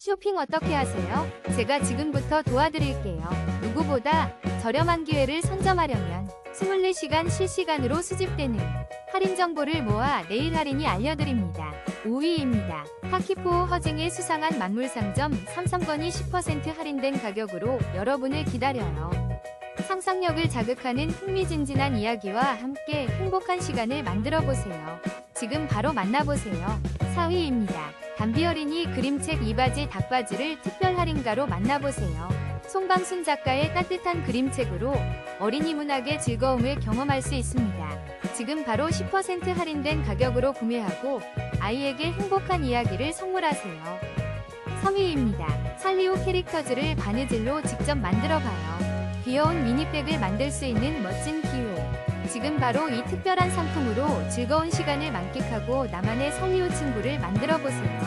쇼핑 어떻게 하세요? 제가 지금부터 도와드릴게요. 누구보다 저렴한 기회를 선점하려면 24시간 실시간으로 수집되는 할인 정보를 모아 내일 할인이 알려드립니다. 5위입니다. 하키포 허징의 수상한 만물 상점 삼성권이 10% 할인된 가격으로 여러분을 기다려요. 상상력을 자극하는 흥미진진한 이야기와 함께 행복한 시간을 만들어 보세요. 지금 바로 만나보세요. 4위입니다. 담비 어린이 그림책 이바지 닭바지를 특별 할인가로 만나보세요. 송방순 작가의 따뜻한 그림책으로 어린이 문학의 즐거움을 경험할 수 있습니다. 지금 바로 10% 할인된 가격으로 구매하고 아이에게 행복한 이야기를 선물하세요. 3위입니다. 살리오 캐릭터즈를 바느질로 직접 만들어봐요. 귀여운 미니백을 만들 수 있는 멋진 기회. 지금 바로 이 특별한 상품으로 즐거운 시간을 만끽하고 나만의 살리오 친구를 만들어 보세요.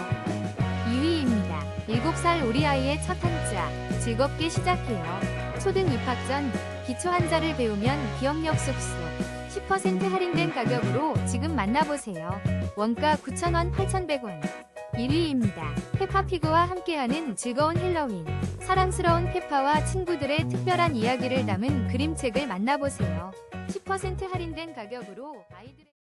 2위입니다. 7살 우리 아이의 첫 한자. 즐겁게 시작해요. 초등 입학 전 기초 한자를 배우면 기억력 쑥쑥. 10% 할인된 가격으로 지금 만나보세요. 원가 9,000원 8,100원. 1위입니다. 페파피그와 함께하는 즐거운 헬로윈. 사랑스러운 페파와 친구들의 특별한 이야기를 담은 그림책을 만나보세요. 10% 할인된 가격으로 아이들의